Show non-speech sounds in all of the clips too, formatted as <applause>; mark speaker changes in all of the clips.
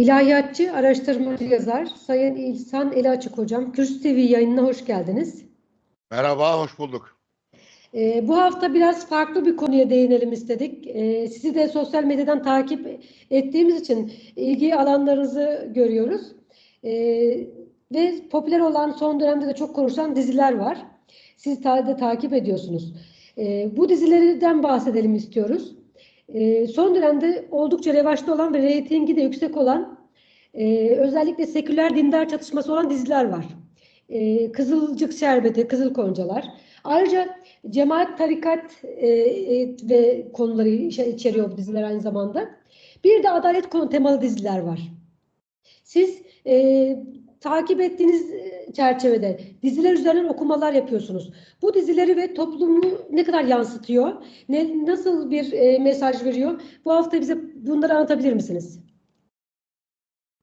Speaker 1: İlahiyatçı, araştırmacı yazar Sayın İhsan Eli Açık Hocam, Kürsü TV yayınına hoş geldiniz.
Speaker 2: Merhaba, hoş bulduk.
Speaker 1: Ee, bu hafta biraz farklı bir konuya değinelim istedik. Ee, sizi de sosyal medyadan takip ettiğimiz için ilgi alanlarınızı görüyoruz. Ee, ve popüler olan son dönemde de çok konuşulan diziler var. Siz de takip ediyorsunuz. Ee, bu dizilerden bahsedelim istiyoruz. Ee, son dönemde oldukça revaçta olan ve reytingi de yüksek olan e, özellikle seküler dindar çatışması olan diziler var. Ee, Kızılcık Şerbeti, Kızıl Koncalar. Ayrıca cemaat, tarikat e, e, ve konuları içe- içeriyor diziler aynı zamanda. Bir de adalet konu temalı diziler var. Siz e, takip ettiğiniz e, çerçevede diziler üzerinden okumalar yapıyorsunuz. Bu dizileri ve toplumu ne kadar yansıtıyor? Ne, nasıl bir e, mesaj veriyor? Bu hafta bize bunları anlatabilir misiniz?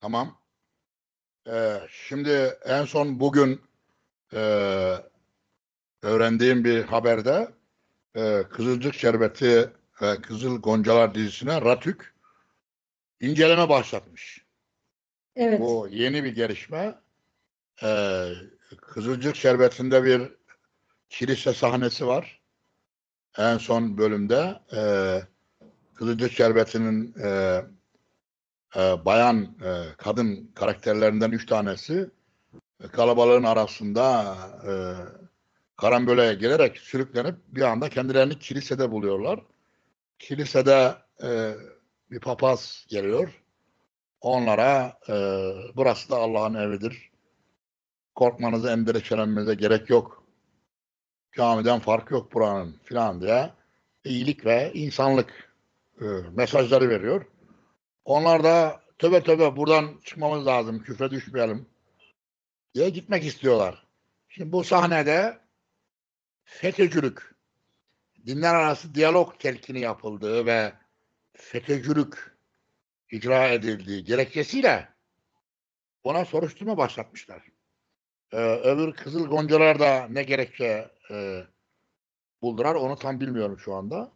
Speaker 2: Tamam. Ee, şimdi en son bugün e, öğrendiğim bir haberde e, Kızılcık Şerbeti ve Kızıl Goncalar dizisine Ratük inceleme başlatmış.
Speaker 1: Evet.
Speaker 2: Bu yeni bir gelişme. Ee, Kızılcık Şerbeti'nde bir kilise sahnesi var. En son bölümde e, Kızılcık Şerbeti'nin e, e, bayan, e, kadın karakterlerinden üç tanesi e, kalabalığın arasında e, karambole gelerek sürüklenip bir anda kendilerini kilisede buluyorlar. Kilisede e, bir papaz geliyor. Onlara e, burası da Allah'ın evidir. Korkmanıza, endişelenmenize gerek yok. Camiden fark yok buranın filan diye iyilik ve insanlık e, mesajları veriyor. Onlar da töbe töbe buradan çıkmamız lazım, küfre düşmeyelim diye gitmek istiyorlar. Şimdi bu sahnede FETÖ'cülük, dinler arası diyalog telkini yapıldığı ve FETÖ'cülük icra edildiği gerekçesiyle ona soruşturma başlatmışlar. Ee, öbür Kızıl Goncalar da ne gerekçe e, buldular onu tam bilmiyorum şu anda.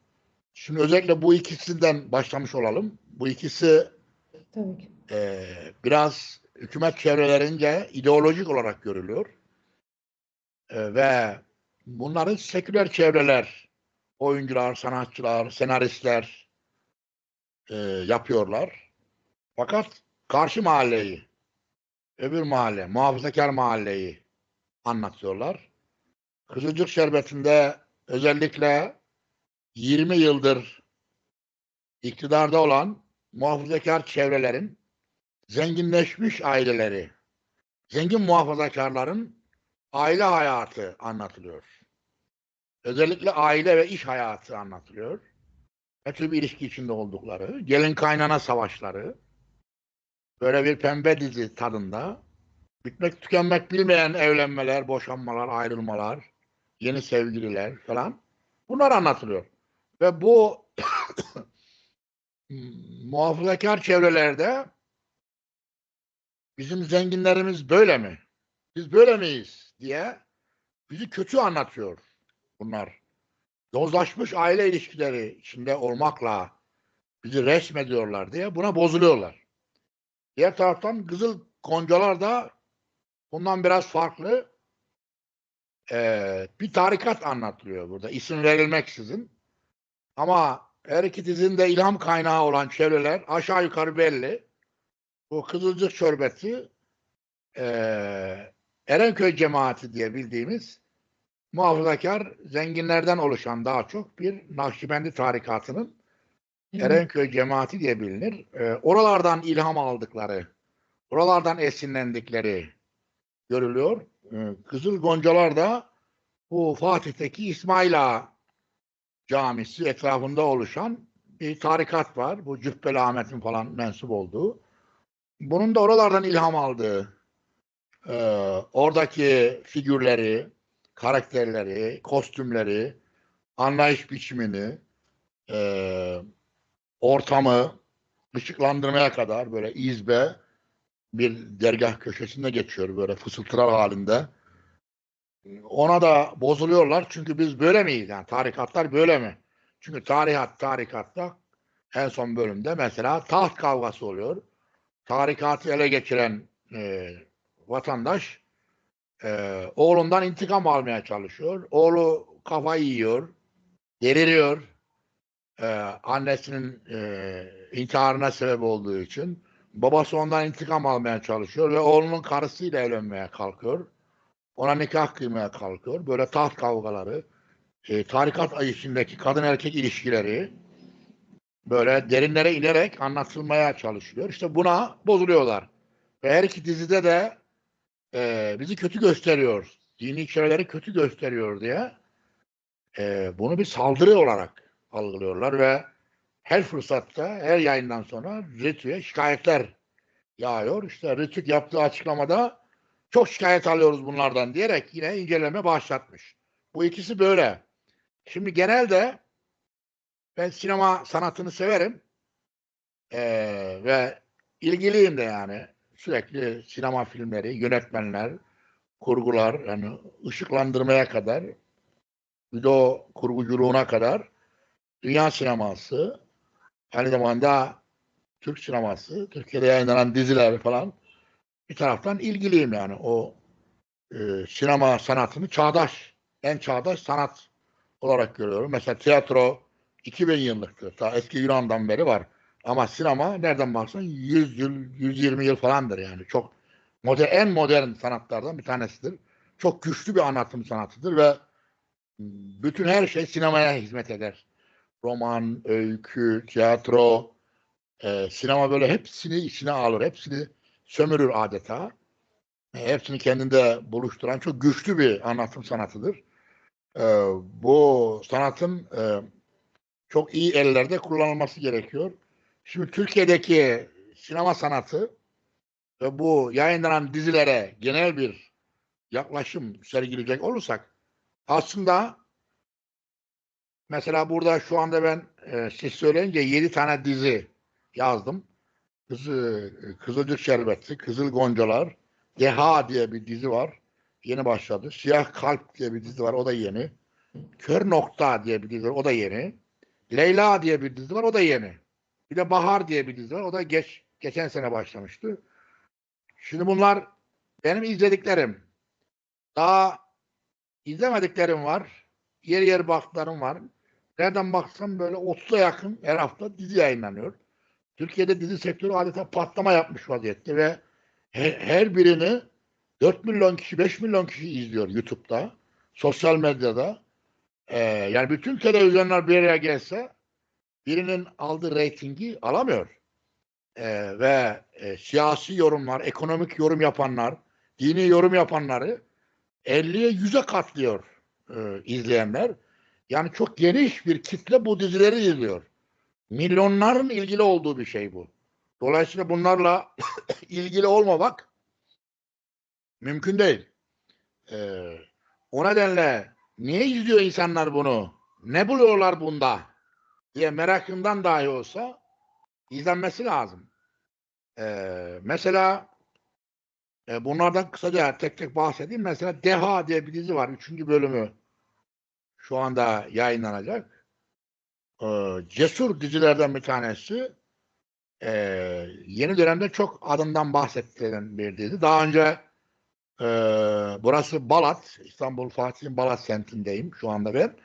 Speaker 2: Şimdi özellikle bu ikisinden başlamış olalım. Bu ikisi
Speaker 1: Tabii ki.
Speaker 2: e, biraz hükümet çevrelerince ideolojik olarak görülüyor. E, ve bunları seküler çevreler, oyuncular, sanatçılar, senaristler e, yapıyorlar. Fakat karşı mahalleyi, öbür mahalle, muhafazakar mahalleyi anlatıyorlar. Kızılcık Şerbeti'nde özellikle 20 yıldır iktidarda olan muhafazakar çevrelerin zenginleşmiş aileleri, zengin muhafazakarların aile hayatı anlatılıyor. Özellikle aile ve iş hayatı anlatılıyor. Ne tür bir ilişki içinde oldukları, gelin kaynana savaşları, böyle bir pembe dizi tadında, bitmek tükenmek bilmeyen evlenmeler, boşanmalar, ayrılmalar, yeni sevgililer falan bunlar anlatılıyor. Ve bu <coughs> muhafazakar çevrelerde bizim zenginlerimiz böyle mi? Biz böyle miyiz diye bizi kötü anlatıyor bunlar. Yozlaşmış aile ilişkileri içinde olmakla bizi resmediyorlar diye buna bozuluyorlar. Diğer taraftan Kızıl Goncalar da bundan biraz farklı Ee, bir tarikat anlatılıyor burada. İsim verilmeksizin. Ama her iki dizinin de ilham kaynağı olan çevreler aşağı yukarı belli. Bu Kızılcık Şörbeti eee Erenköy cemaati diye bildiğimiz muhafazakar zenginlerden oluşan daha çok bir Nakşibendi tarikatının Erenköy cemaati diye bilinir. Eee, oralardan ilham aldıkları, oralardan esinlendikleri görülüyor. Eee, Kızıl Goncalar da bu Fatih'teki İsmail Ağa camisi etrafında oluşan bir tarikat var. Bu Cübbeli Ahmet'in falan mensup olduğu. Bunun da oralardan ilham aldığı, e, oradaki figürleri, karakterleri, kostümleri, anlayış biçimini, e, ortamı ışıklandırmaya kadar böyle izbe bir dergah köşesinde geçiyor böyle fısıltılar halinde. Ona da bozuluyorlar çünkü biz böyle miyiz? Yani tarikatlar böyle mi? Çünkü tarihat tarikatta en son bölümde mesela taht kavgası oluyor. tarikatı ele geçiren e, vatandaş e, oğlundan intikam almaya çalışıyor. Oğlu kafayı yiyor, deliriyor. E, annesinin e, intiharına sebep olduğu için. Babası ondan intikam almaya çalışıyor ve oğlunun karısıyla evlenmeye kalkıyor. Ona nikah kıymaya kalkıyor. Böyle taht kavgaları, e, tarikat içindeki kadın erkek ilişkileri böyle derinlere inerek anlatılmaya çalışıyor. İşte buna bozuluyorlar. Ve her iki dizide de e, bizi kötü gösteriyor. Dini şeyleri kötü gösteriyor diye e, bunu bir saldırı olarak algılıyorlar ve her fırsatta, her yayından sonra Rütü'ye şikayetler yağıyor. İşte Rütük yaptığı açıklamada çok şikayet alıyoruz bunlardan diyerek yine inceleme başlatmış. Bu ikisi böyle. Şimdi genelde ben sinema sanatını severim. Ee, ve ilgiliyim de yani. Sürekli sinema filmleri, yönetmenler, kurgular, yani ışıklandırmaya kadar, video kurguculuğuna kadar dünya sineması, aynı zamanda Türk sineması, Türkiye'de yayınlanan diziler falan bir taraftan ilgiliyim yani. O e, sinema sanatını çağdaş, en çağdaş sanat olarak görüyorum. Mesela tiyatro 2000 yıllıktır. Ta eski Yunan'dan beri var. Ama sinema nereden baksan 100 yıl, 120 yıl falandır yani. Çok modern, en modern sanatlardan bir tanesidir. Çok güçlü bir anlatım sanatıdır ve bütün her şey sinemaya hizmet eder. Roman, öykü, tiyatro, e, sinema böyle hepsini içine alır. Hepsini sömürür adeta. E, hepsini kendinde buluşturan çok güçlü bir anlatım sanatıdır. E, bu sanatın e, çok iyi ellerde kullanılması gerekiyor. Şimdi Türkiye'deki sinema sanatı ve bu yayınlanan dizilere genel bir yaklaşım sergileyecek olursak aslında mesela burada şu anda ben e, siz söyleyince 7 tane dizi yazdım. Kızı, Kızılcık Şerbeti, Kızıl Goncalar, Deha diye bir dizi var. Yeni başladı. Siyah Kalp diye bir dizi var. O da yeni. Kör Nokta diye bir dizi var. O da yeni. Leyla diye bir dizi var. O da yeni. Bir de Bahar diye bir dizi var. O da geç, geçen sene başlamıştı. Şimdi bunlar benim izlediklerim. Daha izlemediklerim var. Yer yer baktıklarım var. Nereden baksam böyle 30'a yakın her hafta dizi yayınlanıyor. Türkiye'de dizi sektörü adeta patlama yapmış vaziyette ve her, birini 4 milyon kişi, 5 milyon kişi izliyor YouTube'da, sosyal medyada. Ee, yani bütün televizyonlar bir araya gelse birinin aldığı reytingi alamıyor. Ee, ve e, siyasi yorumlar, ekonomik yorum yapanlar, dini yorum yapanları 50'ye 100'e katlıyor e, izleyenler. Yani çok geniş bir kitle bu dizileri izliyor. Milyonların ilgili olduğu bir şey bu. Dolayısıyla bunlarla <coughs> ilgili olmamak mümkün değil. Ee, o nedenle niye izliyor insanlar bunu? Ne buluyorlar bunda? diye merakından dahi olsa izlenmesi lazım. Ee, mesela e, bunlardan kısaca tek tek bahsedeyim. Mesela Deha diye bir dizi var. Üçüncü bölümü şu anda yayınlanacak. Ee, cesur dizilerden bir tanesi. Ee, yeni dönemde çok adından bahsettiğim bir dizi. Daha önce e, burası Balat, İstanbul Fatih'in Balat semtindeyim şu anda ben.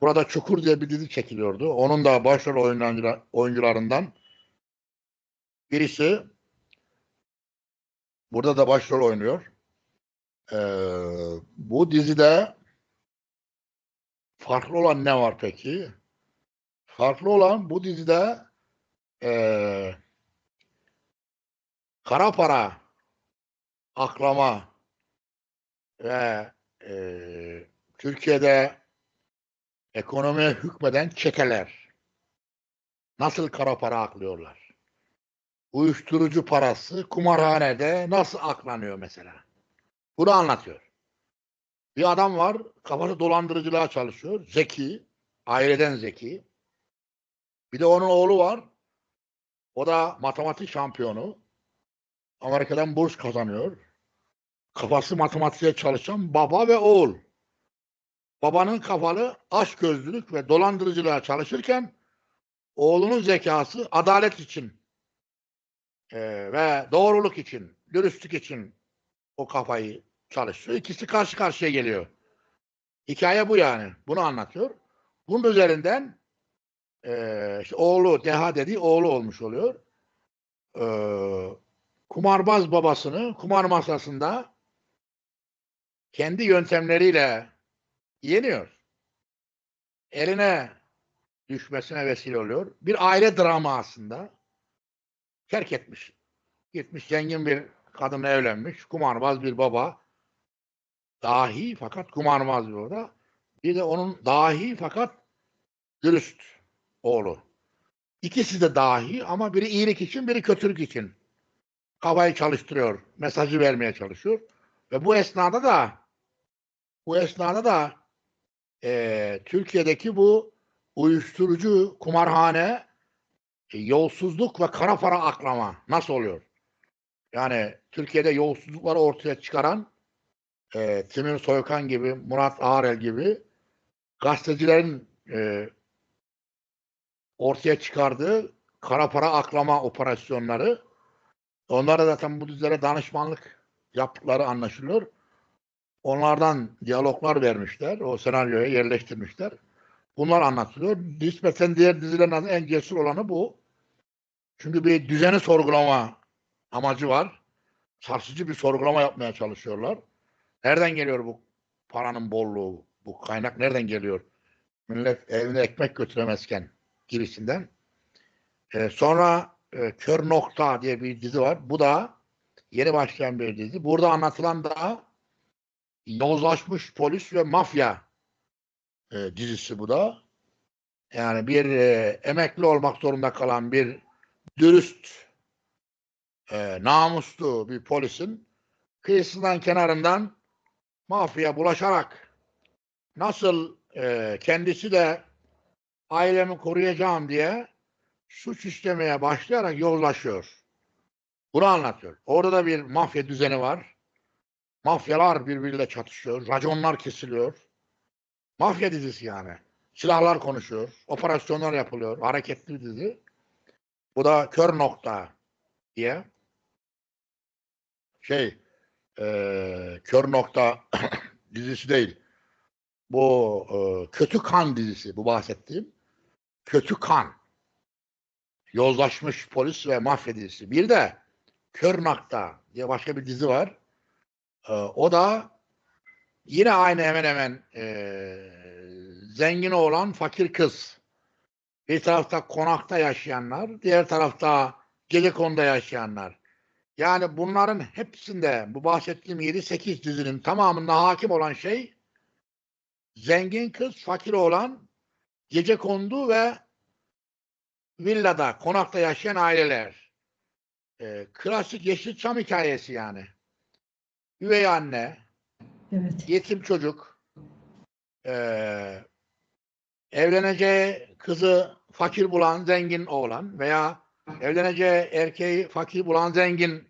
Speaker 2: Burada Çukur diye bir dizi çekiliyordu. Onun da başrol oyuncular, oyuncularından birisi burada da başrol oynuyor. Ee, bu dizide farklı olan ne var peki? Farklı olan bu dizide ee, kara para aklama ve ee, Türkiye'de ekonomiye hükmeden çeteler nasıl kara para aklıyorlar? Uyuşturucu parası kumarhanede nasıl aklanıyor mesela? Bunu anlatıyor. Bir adam var, kafası dolandırıcılığa çalışıyor. Zeki, aileden zeki. Bir de onun oğlu var. O da matematik şampiyonu. Amerika'dan burs kazanıyor. Kafası matematiğe çalışan baba ve oğul. Babanın kafalı aşk gözlülük ve dolandırıcılığa çalışırken oğlunun zekası adalet için e, ve doğruluk için, dürüstlük için o kafayı çalışıyor. İkisi karşı karşıya geliyor. Hikaye bu yani. Bunu anlatıyor. Bunun üzerinden e, işte oğlu, Deha dediği oğlu olmuş oluyor. E, kumarbaz babasını kumar masasında kendi yöntemleriyle yeniyor. Eline düşmesine vesile oluyor. Bir aile dramı aslında. Terk etmiş. Gitmiş zengin bir kadınla evlenmiş. Kumarbaz bir baba. Dahi fakat kumarbaz bir baba. Bir de onun dahi fakat dürüst oğlu. İkisi de dahi ama biri iyilik için biri kötülük için. Kafayı çalıştırıyor. Mesajı vermeye çalışıyor. Ve bu esnada da bu esnada da eee, Türkiye'deki bu uyuşturucu, kumarhane, e, yolsuzluk ve kara para aklama nasıl oluyor? Yani Türkiye'de yolsuzlukları ortaya çıkaran e, Timur Soykan gibi, Murat Ağrel gibi gazetecilerin e, ortaya çıkardığı kara para aklama operasyonları onlara zaten bu dizilere danışmanlık yaptıkları anlaşılıyor. Onlardan diyaloglar vermişler. O senaryoya yerleştirmişler. Bunlar anlatılıyor. Nispeten diğer dizilerin en cesur olanı bu. Çünkü bir düzeni sorgulama amacı var. Sarsıcı bir sorgulama yapmaya çalışıyorlar. Nereden geliyor bu paranın bolluğu? Bu kaynak nereden geliyor? Millet evine ekmek götüremezken gibisinden. Ee, sonra e, Kör Nokta diye bir dizi var. Bu da yeni başlayan bir dizi. Burada anlatılan da yozlaşmış polis ve mafya e, dizisi bu da. Yani bir e, emekli olmak zorunda kalan bir dürüst, e, namuslu bir polisin kıyısından kenarından mafya bulaşarak nasıl e, kendisi de ailemi koruyacağım diye suç işlemeye başlayarak yozlaşıyor. Bunu anlatıyor. Orada da bir mafya düzeni var. Mafyalar birbiriyle çatışıyor. Raconlar kesiliyor. Mafya dizisi yani. Silahlar konuşuyor. Operasyonlar yapılıyor. Hareketli dizi. Bu da Kör Nokta diye. Şey eee Kör Nokta <coughs> dizisi değil. Bu eee, Kötü Kan dizisi bu bahsettiğim. Kötü Kan. Yozlaşmış polis ve mafya dizisi. Bir de Kör Nokta diye başka bir dizi var. Eee, o da yine aynı hemen hemen eee zengin oğlan fakir kız. Bir tarafta konakta yaşayanlar, diğer tarafta gecekonda yaşayanlar. Yani bunların hepsinde bu bahsettiğim 7-8 dizinin tamamında hakim olan şey zengin kız, fakir oğlan, gecekondu ve villada, konakta yaşayan aileler. Ee, klasik Yeşilçam hikayesi yani. Üvey anne,
Speaker 1: Evet.
Speaker 2: yetim çocuk, eee, evleneceği kızı fakir bulan zengin oğlan veya evleneceği erkeği fakir bulan zengin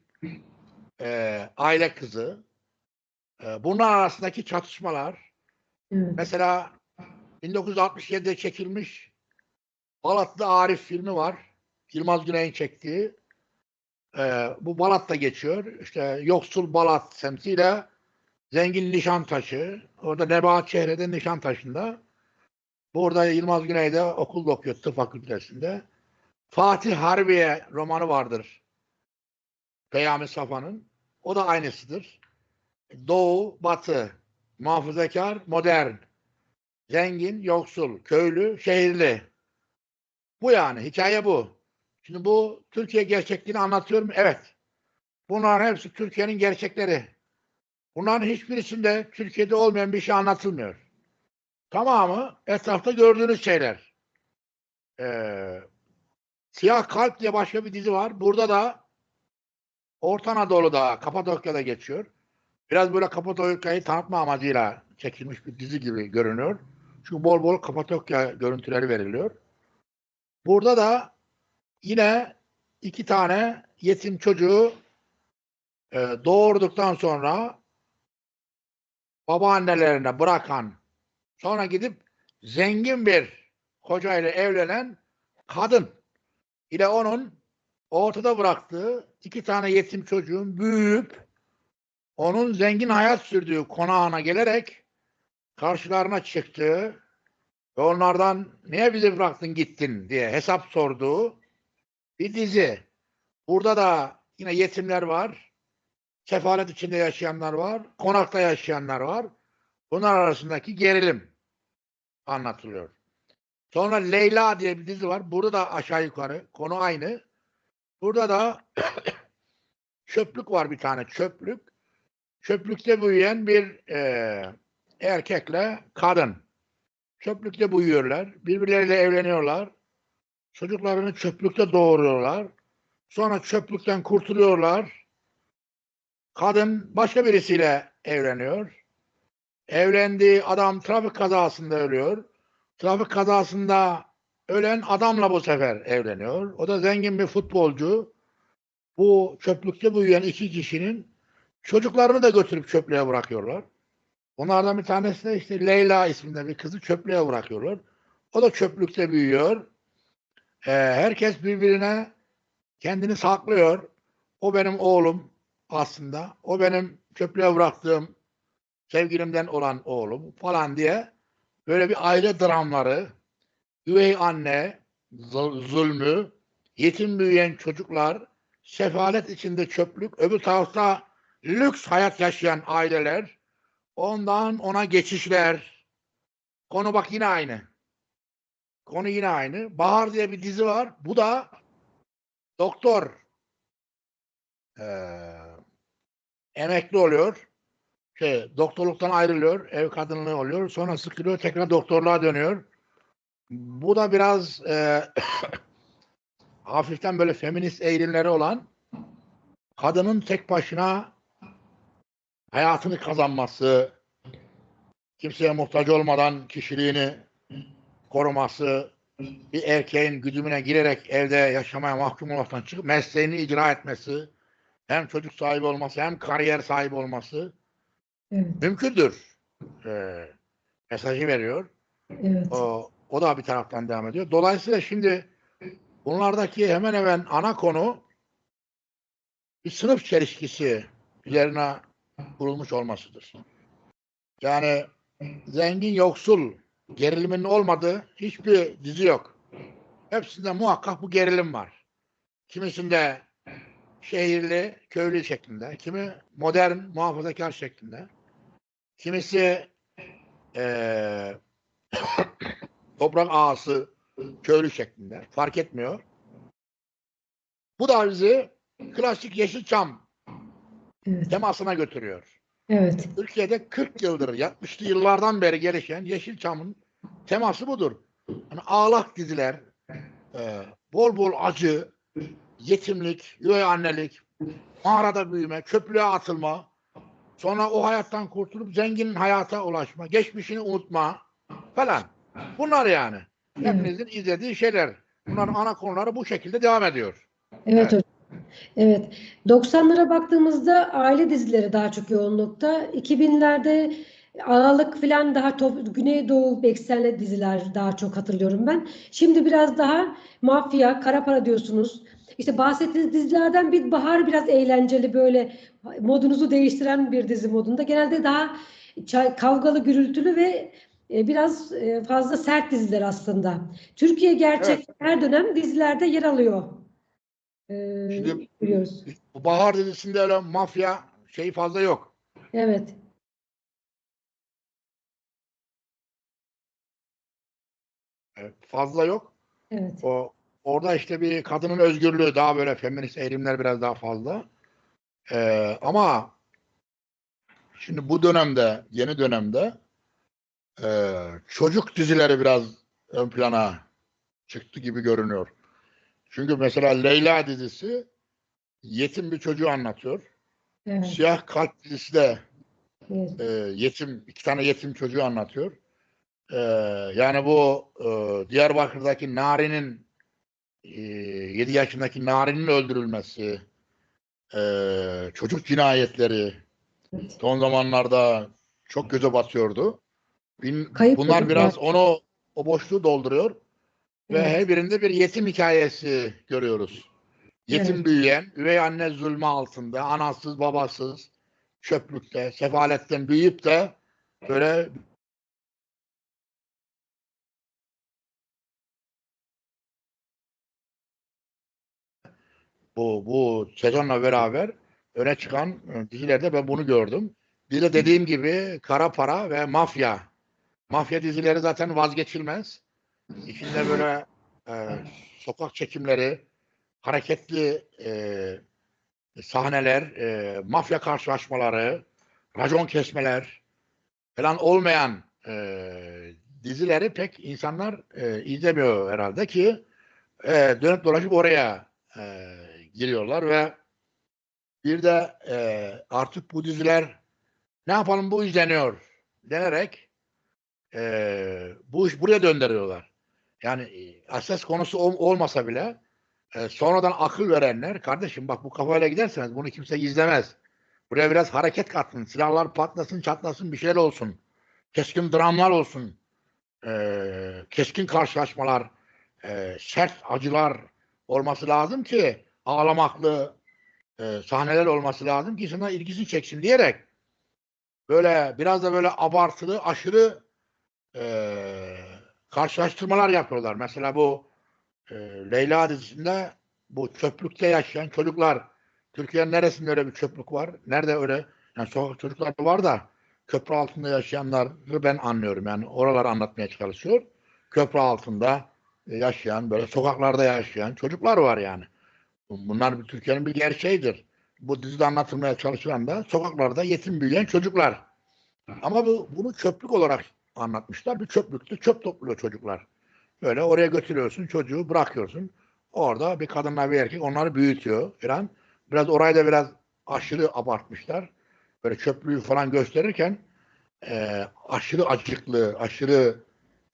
Speaker 2: eee, aile kızı. Eee, bunlar arasındaki çatışmalar.
Speaker 1: Evet.
Speaker 2: Mesela 1967'de çekilmiş Balatlı Arif filmi var. Yılmaz Güney'in çektiği. Eee, bu Balat'ta geçiyor. İşte yoksul Balat semtiyle Zengin Nişantaşı. Orada Nebahat Çehre'de Nişantaşı'nda. Burada Yılmaz Güney'de okul okuyor tıp fakültesinde. Fatih Harbiye romanı vardır. Peyami Safa'nın. O da aynısıdır. Doğu, batı, muhafazakar, modern, zengin, yoksul, köylü, şehirli. Bu yani. Hikaye bu. Şimdi bu Türkiye gerçekliğini anlatıyorum. Evet. Bunların hepsi Türkiye'nin gerçekleri. Bunların hiçbirisinde Türkiye'de olmayan bir şey anlatılmıyor. Tamamı etrafta gördüğünüz şeyler. Ee, Siyah Kalp diye başka bir dizi var. Burada da Orta Anadolu'da, Kapadokya'da geçiyor. Biraz böyle Kapadokya'yı tanıtma amacıyla çekilmiş bir dizi gibi görünüyor. Çünkü bol bol Kapadokya görüntüleri veriliyor. Burada da yine iki tane yetim çocuğu e, doğurduktan sonra babaannelerine bırakan sonra gidip zengin bir kocayla evlenen kadın ile onun ortada bıraktığı iki tane yetim çocuğun büyüyüp onun zengin hayat sürdüğü konağına gelerek karşılarına çıktığı ve onlardan niye bizi bıraktın gittin diye hesap sorduğu bir dizi. Burada da yine yetimler var. Sefalet içinde yaşayanlar var. Konakta yaşayanlar var. Bunlar arasındaki gerilim anlatılıyor. Sonra Leyla diye bir dizi var. Burada da aşağı yukarı konu aynı. Burada da <coughs> çöplük var bir tane çöplük. Çöplükte büyüyen bir eee, erkekle kadın. Çöplükte büyüyorlar. Birbirleriyle evleniyorlar. Çocuklarını çöplükte doğuruyorlar. Sonra çöplükten kurtuluyorlar. Kadın başka birisiyle evleniyor. Evlendiği adam trafik kazasında ölüyor. Trafik kazasında ölen adamla bu sefer evleniyor. O da zengin bir futbolcu. Bu çöplükte büyüyen iki kişinin çocuklarını da götürüp çöplüğe bırakıyorlar. Onlardan bir tanesi de işte Leyla isminde bir kızı çöplüğe bırakıyorlar. O da çöplükte büyüyor. Ee, herkes birbirine kendini saklıyor. O benim oğlum aslında. O benim çöplüğe bıraktığım sevgilimden olan oğlum falan diye böyle bir aile dramları, üvey anne zul- zulmü, yetim büyüyen çocuklar, sefalet içinde çöplük, öbür tarafta lüks hayat yaşayan aileler, ondan ona geçişler. Konu bak yine aynı. Konu yine aynı. Bahar diye bir dizi var. Bu da doktor eee, emekli oluyor. Şey, doktorluktan ayrılıyor. Ev kadınlığı oluyor. Sonra sıkılıyor. Tekrar doktorluğa dönüyor. Bu da biraz eee, <coughs> hafiften böyle feminist eğilimleri olan kadının tek başına hayatını kazanması, kimseye muhtaç olmadan kişiliğini koruması, bir erkeğin güdümüne girerek evde yaşamaya mahkum olmaktan çıkıp mesleğini icra etmesi, hem çocuk sahibi olması hem kariyer sahibi olması
Speaker 1: Evet,
Speaker 2: mümkündür. Ee, mesajı veriyor.
Speaker 1: evet,
Speaker 2: O, o da bir taraftan devam ediyor. Dolayısıyla şimdi bunlardaki hemen hemen ana konu bir sınıf çelişkisi üzerine kurulmuş olmasıdır. Yani zengin yoksul gerilimin olmadığı hiçbir dizi yok. Hepsinde muhakkak bu gerilim var. Kimisinde şehirli, köylü şeklinde, kimi modern, muhafazakar şeklinde, kimisi eee toprak ağası, köylü şeklinde. Fark etmiyor. Bu da bizi klasik Yeşilçam
Speaker 1: evet,
Speaker 2: temasına götürüyor.
Speaker 1: evet,
Speaker 2: Türkiye'de 40 yıldır, 60'lı yıllardan beri gelişen Yeşilçam'ın teması budur. Yani ağlak diziler, e, bol bol acı, yetimlik, üvey annelik, mağarada büyüme, çöplüğe atılma, sonra o hayattan kurtulup zengin hayata ulaşma, geçmişini unutma falan. Bunlar yani. Hepinizin izlediği şeyler. Bunların ana konuları bu şekilde devam ediyor.
Speaker 1: evet hocam. Evet. 90'lara baktığımızda aile dizileri daha çok yoğunlukta. 2000'lerde Aralık falan daha top, Güneydoğu eksenli diziler daha çok hatırlıyorum ben. Şimdi biraz daha mafya, kara para diyorsunuz. İşte bahsettiğiniz dizilerden bir Bahar biraz eğlenceli böyle modunuzu değiştiren bir dizi modunda. Genelde daha kavgalı, gürültülü ve biraz e, fazla sert diziler aslında. Türkiye gerçek her dönem dizilerde yer alıyor. Ee,
Speaker 2: Şimdi-
Speaker 1: biliyoruz.
Speaker 2: Bu Bahar dizisinde öyle mafya şeyi fazla yok.
Speaker 1: Evet.
Speaker 2: Evet, fazla yok.
Speaker 1: Evet.
Speaker 2: O orada işte bir kadının özgürlüğü daha böyle feminist eğilimler biraz daha fazla. Ee, ama şimdi bu dönemde, yeni dönemde e, çocuk dizileri biraz ön plana çıktı gibi görünüyor. Çünkü mesela Leyla dizisi yetim bir çocuğu anlatıyor.
Speaker 1: Evet.
Speaker 2: Siyah Kalp dizisi de
Speaker 1: Evet.
Speaker 2: e, yetim iki tane yetim çocuğu anlatıyor. E, yani bu e, Diyarbakır'daki Nari'nin e, 7 yaşındaki Nari'nin öldürülmesi, e, çocuk cinayetleri
Speaker 1: Evet.
Speaker 2: son zamanlarda çok göze batıyordu. Bin-
Speaker 1: Kayıp
Speaker 2: bunlar biraz onu o boşluğu dolduruyor ve
Speaker 1: Evet.
Speaker 2: her birinde bir yetim hikayesi görüyoruz. Yetim
Speaker 1: Evet.
Speaker 2: büyüyen, üvey anne zulmü altında, anasız babasız, çöplükte, sefaletten büyüyüp de böyle bu bu sezonla beraber öne çıkan e, dizilerde ben bunu gördüm. Bir de dediğim gibi kara para ve mafya. Mafya dizileri zaten vazgeçilmez. İçinde böyle e, sokak çekimleri, hareketli e, sahneler, e, mafya karşılaşmaları, racon kesmeler falan olmayan e, dizileri pek insanlar e, izlemiyor herhalde ki e, dönüp dolaşıp oraya e, giriyorlar ve bir de e, artık bu diziler ne yapalım bu izleniyor denerek e, bu iş buraya döndürüyorlar. Yani e, asas konusu ol- olmasa bile e, sonradan akıl verenler kardeşim bak bu kafayla giderseniz bunu kimse izlemez. Buraya biraz hareket katın. Silahlar patlasın, çatlasın, bir şeyler olsun. Keskin dramlar olsun. E, keskin karşılaşmalar, e, sert acılar olması lazım ki ağlamaklı e, sahneler olması lazım ki insanlar ilgisini çeksin diyerek böyle biraz da böyle abartılı, aşırı e, karşılaştırmalar yapıyorlar. Mesela bu e, Leyla dizisinde bu çöplükte yaşayan çocuklar Türkiye'nin neresinde öyle bir çöplük var? Nerede öyle? Yani sokak çocuklar var da köprü altında yaşayanları ben anlıyorum. Yani oraları anlatmaya çalışıyor. Köprü altında yaşayan, böyle sokaklarda yaşayan çocuklar var yani. Bunlar Türkiye'nin bir gerçeğidir. Bu dizide anlatılmaya çalışılan da sokaklarda yetim büyüyen çocuklar. Ama bu, bunu çöplük olarak anlatmışlar. Bir çöplükte çöp topluyor çocuklar. Böyle oraya götürüyorsun çocuğu bırakıyorsun. Orada bir kadınla bir erkek onları büyütüyor falan. Biraz orayı da biraz aşırı abartmışlar. Böyle çöplüğü falan gösterirken e, aşırı acıklı, aşırı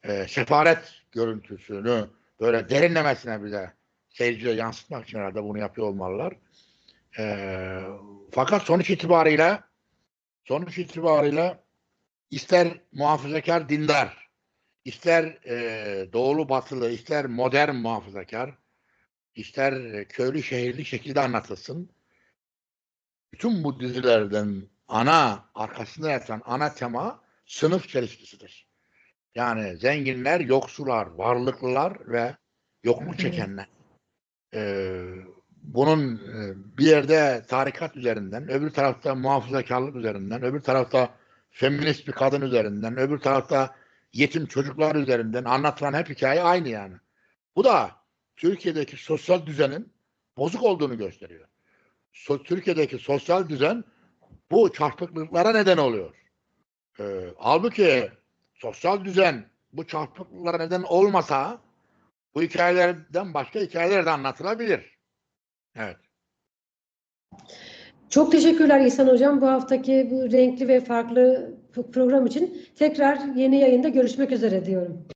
Speaker 2: e, sefaret görüntüsünü böyle derinlemesine bize seyirciye yansıtmak için herhalde bunu yapıyor olmalılar. E, fakat sonuç itibariyle sonuç itibariyle ister muhafazakar dindar, ister e, doğulu batılı, ister modern muhafazakar, ister köylü şehirli şekilde anlatılsın. Bütün bu dizilerden ana, arkasında yatan ana tema sınıf çelişkisidir. Yani zenginler, yoksullar, varlıklılar ve yokluk çekenler. Ee, bunun e, bir yerde tarikat üzerinden, öbür tarafta muhafazakarlık üzerinden, öbür tarafta feminist bir kadın üzerinden, öbür tarafta yetim çocuklar üzerinden anlatılan hep hikaye aynı yani. Bu da Türkiye'deki sosyal düzenin bozuk olduğunu gösteriyor. So- Türkiye'deki sosyal düzen bu çarpıklıklara neden oluyor. Ee, halbuki sosyal düzen bu çarpıklıklara neden olmasa bu hikayelerden başka hikayeler de anlatılabilir. Evet.
Speaker 1: Çok teşekkürler İhsan Hocam bu haftaki bu renkli ve farklı program için. Tekrar yeni yayında görüşmek üzere diyorum.